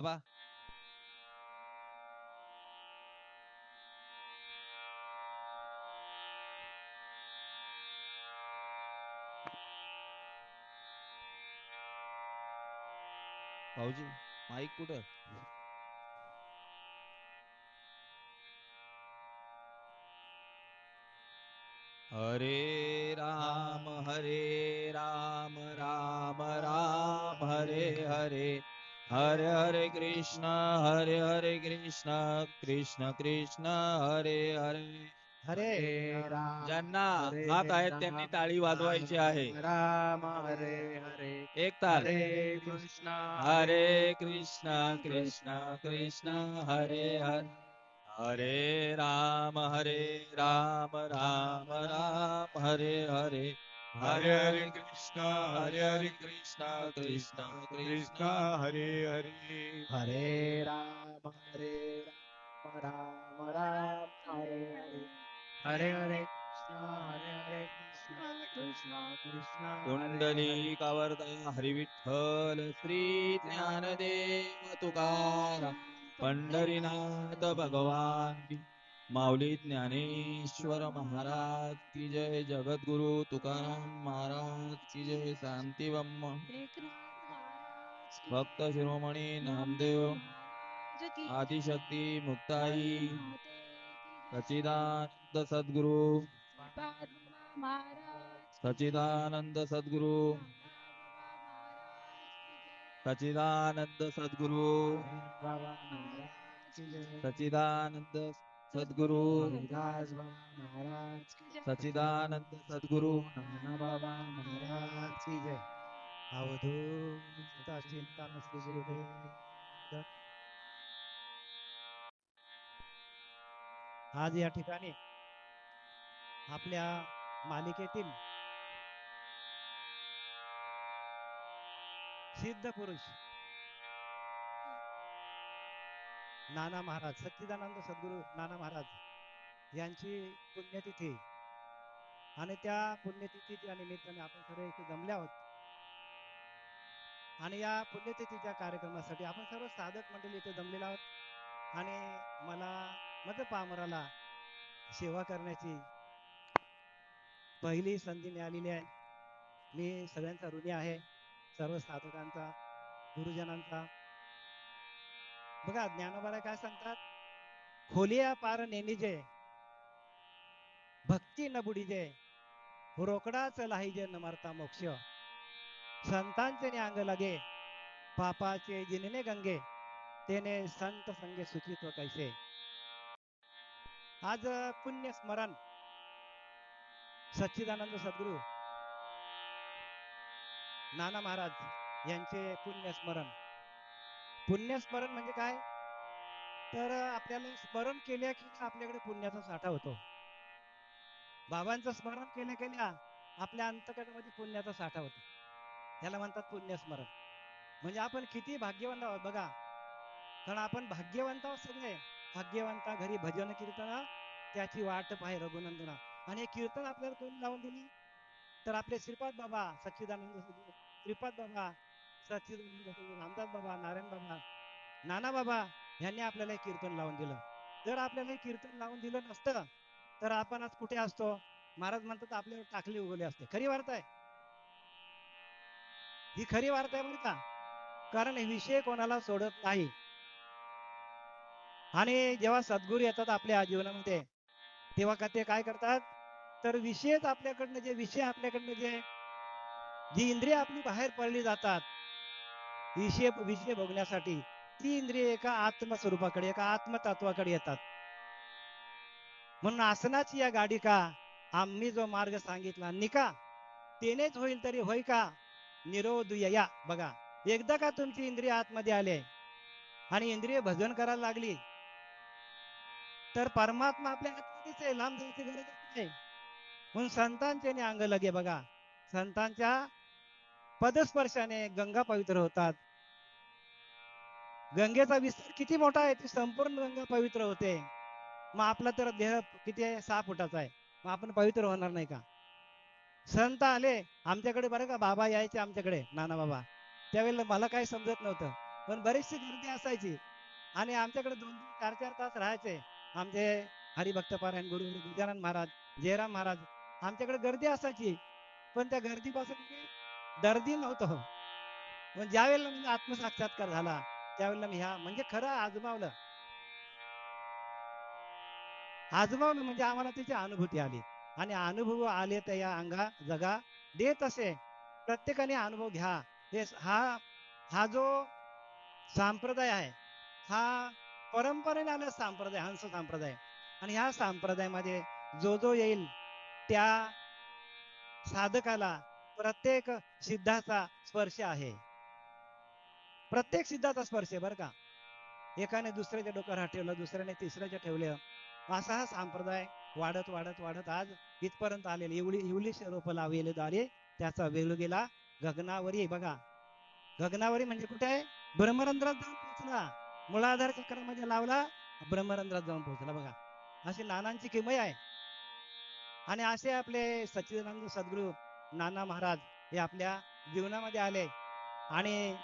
बाबा भाऊजी माईक कुठं? हरे राम हरे राम राम राम हरे हरे. हरे हरे कृष्ण हरे हरे कृष्ण कृष्ण कृष्ण हरे हरे. हरे राम ज्यांना हरे हात आहेत त्यांनी टाळी वाजवायची आहे. राम हरे हरे. एक ताल हरे कृष्ण हरे कृष्ण कृष्ण कृष्ण हरे हरे. हरे राम हरे राम राम राम हरे हरे. हरे हरे कृष्ण हरे हरे कृष्ण कृष्ण कृष्ण हरे हरे। हरे राम हरे राम राम राम हरे हरे। हरे हरे कृष्ण हरे हरे कृष्ण कृष्ण कृष्ण. कुंडली कावरता हरी विठ्ठल श्री ज्ञानदेव तुकाराम पंढरीनाथ भगवान। माऊली ज्ञानेश्वर महाराज की जय जगद्गुरु तुकाराम महाराज की जय शांतिबम्म भक्त शिरोमणी नामदेव आदिशक्ती मुक्ताई सचिदानंद सद्गुरु सचिदानंद सद्गुरु सचिदानंद सद्गुरु सचिदानंद सद्गुरु हरिदास महाराज सचिदानंद सद्गुरु नाना बाबा महाराज की जय. अवधूत चिंता नसली गुरुदेव. आज या ठिकाणी आपल्या मालिकेतील सिद्ध पुरुष नाना महाराज सच्चिदानंद सद्गुरू नाना महाराज यांची पुण्यतिथी. आणि त्या पुण्यतिथीच्या निमित्ताने आपण सर्व इथे जमले आहोत. आणि या पुण्यतिथीच्या कार्यक्रमासाठी आपण सर्व साधक मंडळी इथे जमलेला आहोत. आणि मला मध्य पामराला सेवा करण्याची पहिली संधी मिळालेली आहे. मी सगळ्यांचा ऋणी आहे. सर्व साधकांचा गुरुजनांचा बघा ज्ञानोबाला काय सांगतात? खोलिया पार नेनिजे भक्ती न बुडीजे रोकडाच लाहिजे न मरता मोक्ष. संतांचे अंग लगे पापाचे जिनने गंगे तेने संत संगे सुचित्व कैसे. आज पुण्य स्मरण. सच्चिदानंद सद्गुरू नाना महाराज यांचे पुण्य स्मरण. पुण्य स्मरण म्हणजे काय? तर आपल्याला स्मरण केल्या की आपल्याकडे पुण्याचा साठा होतो. बाबांचं स्मरण केल्या केल्या आपल्या अंतकरणामध्ये पुण्याचा साठा होतो. याला म्हणतात पुण्यस्मरण. म्हणजे आपण किती भाग्यवंत आहोत बघा. कारण आपण भाग्यवंत आहोत सगळे. भाग्यवंता घरी भजन कीर्तन त्याची वाट पाहे रघुनंदना. आणि हे कीर्तन आपल्याला कोणी लावून दिली? तर आपले श्रीपाद बाबा सच्चिदानंद श्रीपाद बाबा रामदास बाबा नारायण बाबा नाना बाबा यांनी आपल्याला हे कीर्तन लावून दिलं. जर आपल्याला हे कीर्तन लावून दिलं नसतं तर आपण आज कुठे असतो? महाराज म्हणतात आपल्यावर टाकली उगवली असते. खरी वार्ता आहे. ही खरी वार्ता आहे बरं का? कारण हे विषय कोणाला सोडत नाही. आणि जेव्हा सद्गुरू येतात आपल्या जीवनामध्ये तेव्हा का ते काय करतात? तर विषयच आपल्याकडनं जे विषय आपल्याकडनं जे जी इंद्रिय आपली बाहेर पडली जातात विषय विषय भोगण्यासाठी ती इंद्रिय एका आत्मस्वरूपाकडे एका आत्मतत्वाकडे येतात. म्हणून आसनाची या गाडी का? आम्ही जो मार्ग सांगितला निका तेनेच होईल तरी होय का? निरोध या बघा एकदा का तुमची इंद्रिय आतमध्ये आले आणि इंद्रिय भजन करायला लागली तर परमात्मा आपल्या आतमध्येच आहे लांब जायची गरज नाही. म्हणून संतांचे अंग लगे बघा. संतांच्या पदस्पर्शाने गंगा पवित्र होतात. गंगेचा विस्तार किती मोठा आहे ती संपूर्ण गंगा पवित्र होते. मग आपला तर देह किती आहे? सहा फुटाचा आहे. मग आपण पवित्र होणार नाही का? संत आले आमच्याकडे बरं का बाबा यायचे आमच्याकडे नाना बाबा. त्यावेळेला मला काही समजत नव्हतं. पण बरीचशी गर्दी असायची. आणि आमच्याकडे दोन दोन चार चार तास राहायचे. आमचे हरिभक्तपारायण गुरु गजानन महाराज जयराम महाराज आमच्याकडे गर्दी असायची. पण त्या गर्दीपासून मी दर्दी नव्हतो. हो. पण ज्यावेळेला म्हणजे आत्मसाक्षात्कार झाला त्यावेळेला मी ह्या म्हणजे खरं आजमावलं. आजमावलं म्हणजे आम्हाला त्याची अनुभूती आली. आणि अनुभव आले तर या अंगा जगा देत असे. प्रत्येकाने अनुभव घ्या. हे हा हा जो संप्रदाय आहे हा परंपरेने आला संप्रदाय हंस संप्रदाय. आणि ह्या संप्रदायामध्ये जो जो येईल त्या साधकाला प्रत्येक सिद्धाचा स्पर्श आहे. प्रत्येक सिद्धाचा स्पर्श आहे बरं का. एकाने दुसऱ्याच्या डोक्यावर हात ठेवलं दुसऱ्याने तिसऱ्याच्या ठेवलं असा हा संप्रदाय वाढत वाढत वाढत आज इथपर्यंत आलेले एवढी एवढी रोप लावलेले द्वारे त्याचा वेळ गेला. गगनावरी बघा. गगनावरी म्हणजे कुठे आहे? ब्रह्मरंध्रात जाऊन पोहोचला. मुळाधार चक्रामध्ये लावला ब्रह्मरंध्रात जाऊन पोहोचला बघा. अशी नानांची किमय आहे. आणि असे आपले सच्चिदानंद सद्गुरू नाना महाराज हे आपल्या जीवनामध्ये आले. आणि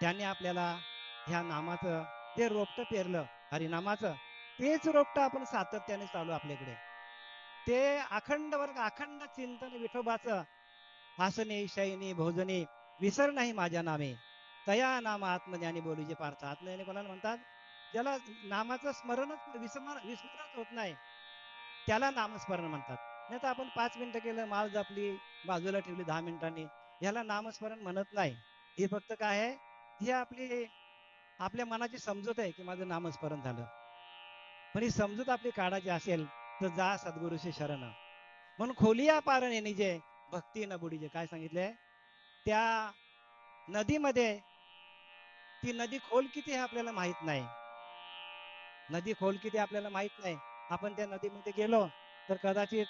त्यांनी आपल्याला ह्या नामाचं ते रोपट पेरलं हरिनामाचं. तेच रोपट आपण सातत्याने चालू आपल्याकडे. ते अखंड वर्ग अखंड चिंतन विठोबाचं हासने शयनी भोजने विसर नाही माझ्या नामे. तया नाम आत्मज्ञानी बोलूजे पार्थ. आत्मज्ञानी कोणाला म्हणतात? ज्याला नामाचं स्मरणच विस्मर विस्मरणच होत नाही त्याला नामस्मरण म्हणतात. नाही तर आपण पाच मिनिटं केलं माल जपली बाजूला ठेवली दहा मिनिटांनी याला नामस्मरण म्हणत नाही. हे फक्त काय आहे? ही आपली आपल्या मनाची समजूत आहे की माझं नामस्मरण झालं. पण ही समजूत आपली काढायची असेल तर जा सद्गुरुशी शरण. म्हणून खोलिया पारण जे भक्ती न बुडीजे काय सांगितले त्या नदीमध्ये ती नदी खोल किती हे आपल्याला माहीत नाही. नदी खोल किती आपल्याला माहीत नाही. आपण त्या नदीमध्ये गेलो तर कदाचित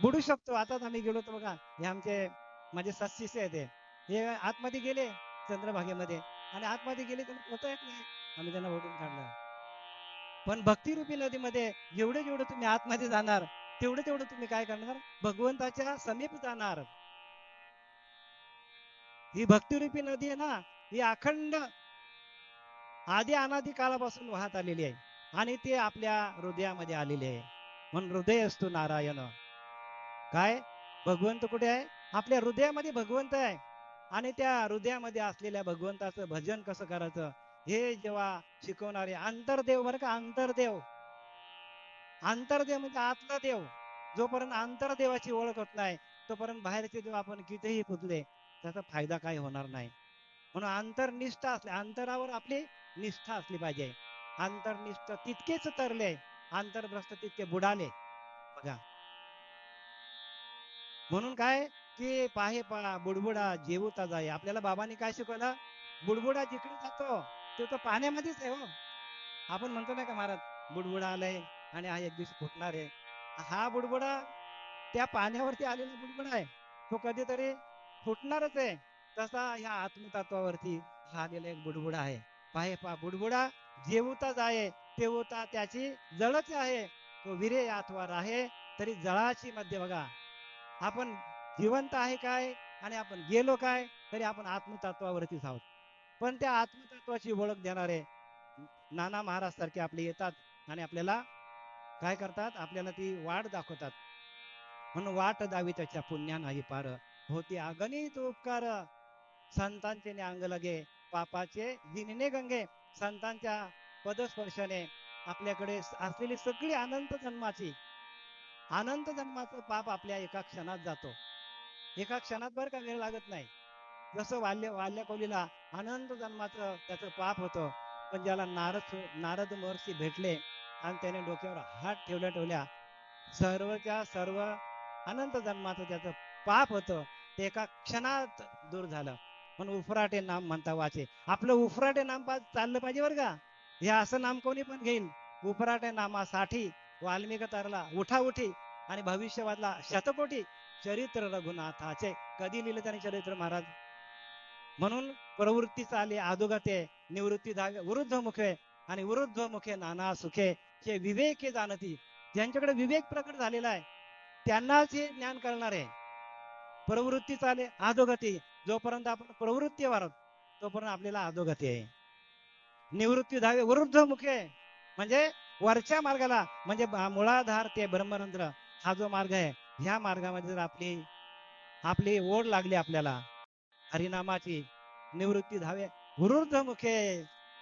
बुडू शकतो. आताच आम्ही गेलो तर बघा. हे आमचे माझे सत्शिष्य आहेत हे. हे आतमध्ये गेले चंद्रभागेमध्ये. आणि आतमध्ये गेले तर होता येत नाही. आम्ही त्यांना ओढून काढलं. पण भक्तिरूपी नदीमध्ये जेवढे जेवढे तुम्ही आतमध्ये जाणार तेवढे तेवढं तुम्ही काय करणार? भगवंताच्या समीप जाणार. ही भक्तिरूपी नदी आहे ना ही अखंड आधी अनादी काळापासून वाहत आलेली आहे. आणि ते आपल्या हृदयामध्ये आलेली आहे. म्हणून हृदय असतो नारायण. काय? भगवंत कुठे आहे? आपल्या हृदयामध्ये भगवंत आहे. आणि त्या हृदयामध्ये असलेल्या भगवंताचं भजन कसं करायचं? हे जेव्हा शिकवणारे आंतरदेव बरं का आंतरदेव. आंतरदेव म्हणजे आतला देव. जोपर्यंत आंतरदेवाची ओळख होत नाही तोपर्यंत बाहेरचे देव आपण कितीही पुजले त्याचा फायदा काही होणार नाही. म्हणून आंतरनिष्ठ असली अंतरावर आपली निष्ठा असली पाहिजे. आंतरनिष्ठ तितकेच तरले आंतरभ्रष्ट तितके बुडाले. बघा. म्हणून काय? की पाहे पा बुडबुडा जेवता जाय. आपल्याला बाबांनी काय शिकवलं? बुडबुडा जिकडे जातो तो तो पाण्यामध्येच आहे हो. आपण म्हणतो नाही का महाराज बुडबुडा आलाय आणि हा एक दिवशी फुटणार आहे. हा बुडबुडा त्या पाण्यावरती आलेला बुडबुडा आहे. तो कधीतरी फुटणारच आहे. तसा ह्या आत्मतत्वावरती हा आलेला एक बुडबुडा आहे. पाहे पा बुडबुडा जेवताच आहे तेवता त्याची जळच आहे. तो विरे अथवा आहे तरी जळाची मध्ये बघा. आपण जिवंत आहे काय? आणि आपण गेलो काय? तरी आपण आत्मतत्वावरतीच आहोत पण त्या आत्मतत्वाची ओळख देणारे नाना महाराज सारखे आपले येतात आणि आपल्याला काय करतात? आपल्याला ती वाट दाखवतात. म्हणून वाट दावी त्याच्या पुण्या नाही पार होती अगणित उपकार. संतांचे अंग लगे पापाचे दिनने गंगे. संतांच्या पदस्पर्शाने आपल्याकडे असलेली सगळी अनंत जन्माची अनंत जन्माचं पाप आपल्या एका क्षणात जातो. एका क्षणात बर का वेळ लागत नाही. जसं वाल्य वाल्याकोलीला अनंत जन्माचं त्याचं पाप होतं पण ज्याला नारद नारद महर्षी भेटले आणि त्याने डोक्यावर हात ठेवल्या ठेवल्या सर्वच्या सर्व अनंत जन्माचं त्याचं पाप होतं ते एका क्षणात दूर झालं. म्हणून उफराटे नाम म्हणता वाचे. आपलं उफराटे नाम पा- चाललं पाहिजे बरं का. हे असं नाम कोणी पण घेईल उफराटे नामासाठी वाल्मिक तरला उठा उठी आणि भविष्यवादला शतकोटी चरित्र रघुनाथाचे. कधी लिहिलं त्याने चरित्र महाराज? म्हणून प्रवृत्ती चाली अधोगते निवृत्ती धागे वृद्ध मुखे आणि वृद्ध मुखे नाना सुखे हे विवेक हे जाणती. ज्यांच्याकडे विवेक प्रकट झालेला आहे त्यांनाच हे ज्ञान करणार आहे. प्रवृत्ती चाले अधोगती जोपर्यंत आपण प्रवृत्ती वाढत तोपर्यंत आपल्याला अधोगती आहे. निवृत्ती धावे वृद्ध मुखे म्हणजे वरच्या मार्गाला म्हणजे मुळाधार ते ब्रह्मरंध्र हा जो मार्ग आहे ह्या मार्गामध्ये जर आपली आपली ओढ लागली आपल्याला हरिनामाची निवृत्ती धावे वृद्ध मुखे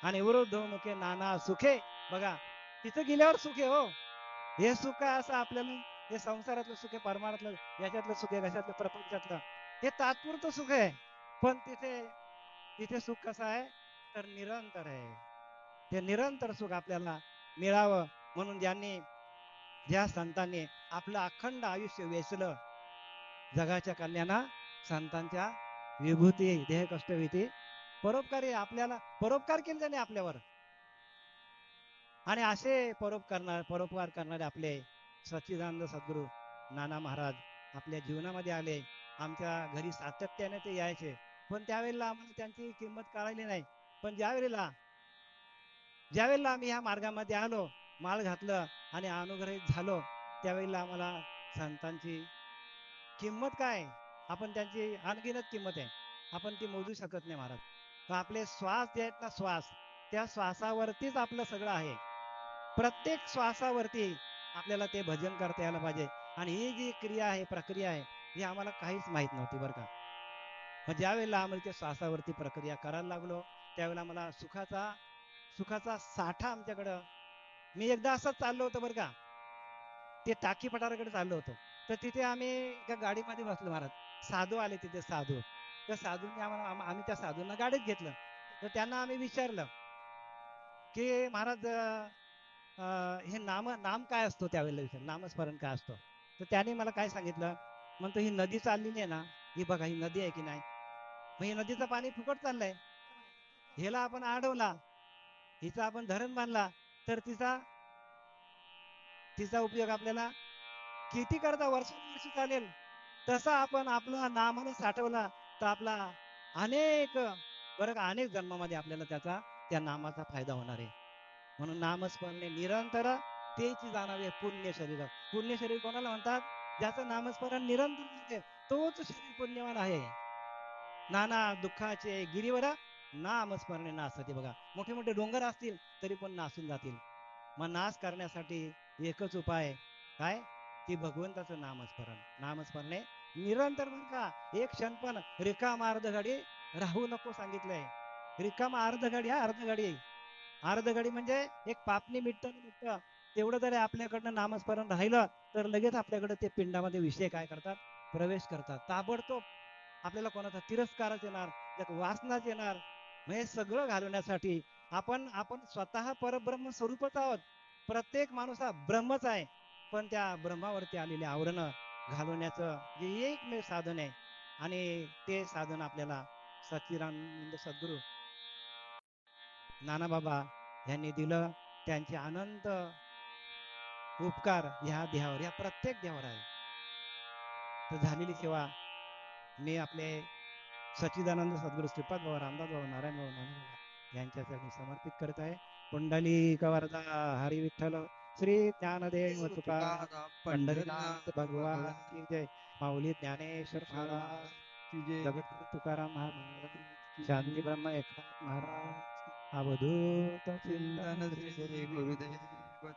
आणि वृद्ध मुखे नाना सुखे. बघा तिथं गेल्यावर सुखे हो. हे सुख असं आपल्याला हे संसारातलं सुख आहे परमारातलं याच्यातलं सुख आहे कशातलं प्रपंचातलं. हे तात्पुरतं सुख आहे. पण तिथे तिथे सुख कसं आहे? तर निरंतर आहे. ते निरंतर सुख आपल्याला मिळावं म्हणून ज्यांनी ज्या संतांनी आपलं अखंड आयुष्य वेचलं जगाच्या कल्याणा संतांच्या विभूती देह कष्ट विधी परोपकारी आपल्याला परोपकार केले त्याने आपल्यावर. आणि असे परोपकार परोपकार करणारे आपले सच्चिदानंद सद्गुरू नाना महाराज आपल्या जीवनामध्ये आले. आमच्या घरी सातत्याने ते यायचे. पण त्यावेळेला आम्हाला त्यांची किंमत कळाली नाही. पण ज्या वेळेला ज्या वेळेला आम्ही ह्या मार्गामध्ये आलो माळ घातलं आणि अनुग्रहित झालो त्यावेळेला आम्हाला संतांची किंमत काय? आपण त्यांची अनगिनत किंमत आहे. आपण ती मोजू शकत नाही महाराज. तर आपले श्वास जे आहेत ना श्वास त्या श्वासावरतीच आपलं सगळं आहे. प्रत्येक श्वासावरती आपल्याला ते भजन करता यायला पाहिजे. आणि ही जी क्रिया आहे प्रक्रिया आहे ही आम्हाला काहीच माहीत नव्हती बरं का. मग ज्या वेळेला आम्हाला त्या श्वासावरती प्रक्रिया करायला लागलो त्यावेळेला मला सुखाचा सुखाचा साठा आमच्याकडं मी एकदा असंच चाललो होतो बरं का. ते टाकी पठाराकडे चाललो होतो. तर तिथे आम्ही एका गाडीमध्ये बसलो महाराज. साधू आले तिथे साधू. त्या साधूंनी आम्हाला आम्ही त्या साधूंना गाडीत घेतलं. तर त्यांना आम्ही विचारलं की महाराज हे नाम नाम काय असतो त्यावेळेला विचार नामस्मरण काय असतो? तर त्याने मला काय सांगितलं? म्हणतो ही नदी चाललेली आहे ना ही बघा ही नदी आहे की नाही? मग ही नदीचं पाणी फुकट चाललंय. ह्याला आपण अडवला हिचा आपण धरण बांधला. तर तिचा तिचा उपयोग आपल्याला किती करता वर्षानुवर्षी चालेल. तसा आपण आपला नामाने साठवला तर आपला अनेक बरं का अनेक जन्मामध्ये आपल्याला त्याचा त्या नामाचा फायदा होणार आहे. म्हणून नामस्मरणे निरंतर तेची जाणावे पुण्य शरीर पुण्य शरीर कोणाला म्हणतात? ज्याचं नामस्मरण निरंतर तोच शरीर पुण्यवान आहे. नाना दुःखाचे गिरीवरा नामस्मरणे नासते बघा. मोठे मोठे डोंगर असतील तरी पण नासून जातील. मग नाश करण्यासाठी एकच उपाय काय? की भगवंताचं नामस्मरण. नामस्मरणे निरंतर बरं का एक क्षण पण रिकाम अर्ध घडी राहू नको सांगितलंय. रिकाम अर्ध घडी हा अर्ध घडी. अर्ध घडी म्हणजे एक पापणी मिटत मिटत तेवढं जरी आपल्याकडनं नामस्मरण राहिलं तर लगेच आपल्याकडे ते पिंडामध्ये विषय काय करतात? प्रवेश करतात. ताबडतोब आपल्याला कोणाचा तिरस्कारच येणार वासनाच येणार हे सगळं घालवण्यासाठी आपण आपण स्वतः परब्रह्म स्वरूपच आहोत. प्रत्येक माणूस हा ब्रह्मच आहे. पण त्या ब्रह्मावरती आलेले आवरण घालवण्याचं जे एकमेव साधन आहे. आणि ते साधन आपल्याला सच्चिदानंद सद्गुरू नानाबाबा यांनी दिलं. त्यांचे अनंत उपकार ह्या देहावर ह्या प्रत्येक देहावर आहे. तर झालेली सेवा मी आपले सच्चिदानंद सद्गुरू श्रीपाद बाबा रामदास बाबा नारायण बाबा नानाबाबा यांच्यासाठी समर्पित करत आहे. पुंडली कवरदा हरी विठ्ठल श्री ज्ञानदेव तुकाराम पंढरीनाथ भगवान की जय. माऊली ज्ञानेश्वर महाराज जगद्गुरु तुकाराम महाराज शांती ब्रह्म एकनाथ महाराज अवधूत चिंतन श्री गुरुदेव